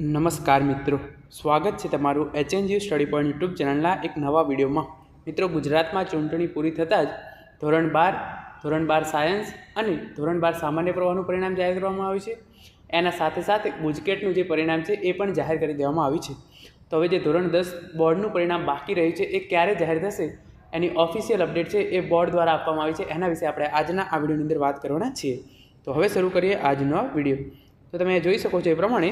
નમસ્કાર મિત્રો. સ્વાગત છે તમારું એચએનજી સ્ટડી પોઈન્ટ યુટ્યુબ ચેનલના એક નવા વિડીયોમાં. મિત્રો, ગુજરાતમાં ચૂંટણી પૂરી થતાં જ ધોરણ બાર ધોરણ બાર સાયન્સ અને ધોરણ બાર સામાન્ય પ્રવાહનું પરિણામ જાહેર કરવામાં આવ્યું છે. એના સાથે સાથે ગુજકેટનું જે પરિણામ છે એ પણ જાહેર કરી દેવામાં આવ્યું છે. તો હવે જે ધોરણ દસ બોર્ડનું પરિણામ બાકી રહ્યું છે, એ ક્યારે જાહેર થશે? એની ઓફિશિયલ અપડેટ છે એ બોર્ડ દ્વારા આપવામાં આવી છે. એના વિશે આપણે આજના આ વિડીયોની અંદર વાત કરવાના છીએ. તો હવે શરૂ કરીએ આજનો વીડિયો. તો તમે જોઈ શકો છો એ પ્રમાણે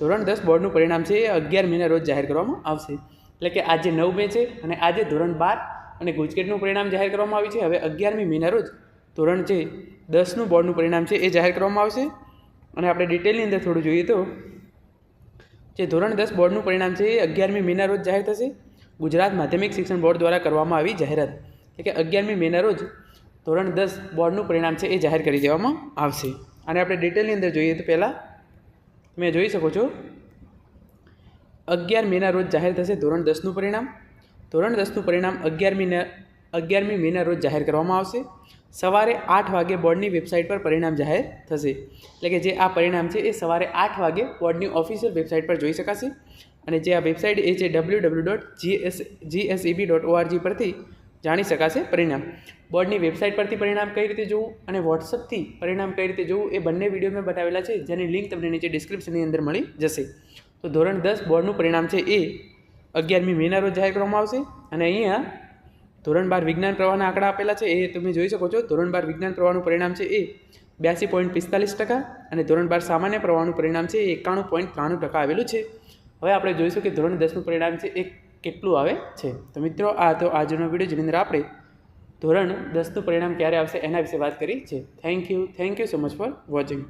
ધોરણ દસ બોર્ડનું પરિણામ છે એ અગિયાર મેના રોજ જાહેર કરવામાં આવશે. એટલે કે આજે નવ મે છે અને આજે ધોરણ બાર અને ગુજકેટનું પરિણામ જાહેર કરવામાં આવ્યું છે. હવે અગિયારમી મેના રોજ ધોરણ છે દસનું બોર્ડનું પરિણામ છે એ જાહેર કરવામાં આવશે. અને આપણે ડિટેલની અંદર થોડું જોઈએ તો જે ધોરણ દસ બોર્ડનું પરિણામ છે એ અગિયારમી મેના રોજ જાહેર થશે. ગુજરાત માધ્યમિક શિક્ષણ બોર્ડ દ્વારા કરવામાં આવી જાહેરાત. એટલે કે અગિયારમી મેના રોજ ધોરણ દસ બોર્ડનું પરિણામ છે એ જાહેર કરી દેવામાં આવશે. અને આપણે ડિટેલની અંદર જોઈએ તો પહેલાં તમે જોઈ શકો છો. અગિયાર મેના રોજ જાહેર થશે ધોરણ દસનું પરિણામ. ધોરણ દસનું પરિણામ અગિયાર મીના અગિયારમી મેના રોજ જાહેર કરવામાં આવશે. સવારે આઠ વાગે બોર્ડની વેબસાઇટ પર પરિણામ જાહેર થશે. એટલે કે જે આ પરિણામ છે એ સવારે આઠ વાગે બોર્ડની ઓફિશિયલ વેબસાઇટ પર જોઈ શકાશે. અને જે આ વેબસાઇટ એ છે W W dot GS GSEB dot ORG પરથી જાણી શકાશે પરિણામ. બોર્ડની વેબસાઇટ પરથી પરિણામ કઈ રીતે જોવું અને વોટ્સઅપથી પરિણામ કઈ રીતે જોવું એ બંને વીડિયો મેં બતાવેલા છે, જેની લિંક તમને નીચે ડિસ્ક્રિપ્શનની અંદર મળી જશે. તો ધોરણ દસ બોર્ડનું પરિણામ છે એ અગિયારમી મેના રોજ જાહેર કરવામાં આવશે અને અહીંયા ધોરણ બાર વિજ્ઞાન પ્રવાહના આંકડા આપેલા છે, એ તમે જોઈ શકો છો. ધોરણ બાર વિજ્ઞાન પ્રવાહનું પરિણામ છે એ બ્યાસી પોઈન્ટ પિસ્તાલીસ ટકા અને ધોરણ બાર સામાન્ય પ્રવાહનું પરિણામ છે એ એકાણું પોઈન્ટ ત્રાણું ટકા આવેલું છે. હવે આપણે જોઈશું કે ધોરણ દસનું પરિણામ છે એ કેટલું આવે છે? તો મિત્રો, આ તો આજનો વીડિયો જેની અંદર આપણે ધોરણ દસનું પરિણામ ક્યારે આવશે એના વિશે વાત કરી છે. Thank you thank you so much for watching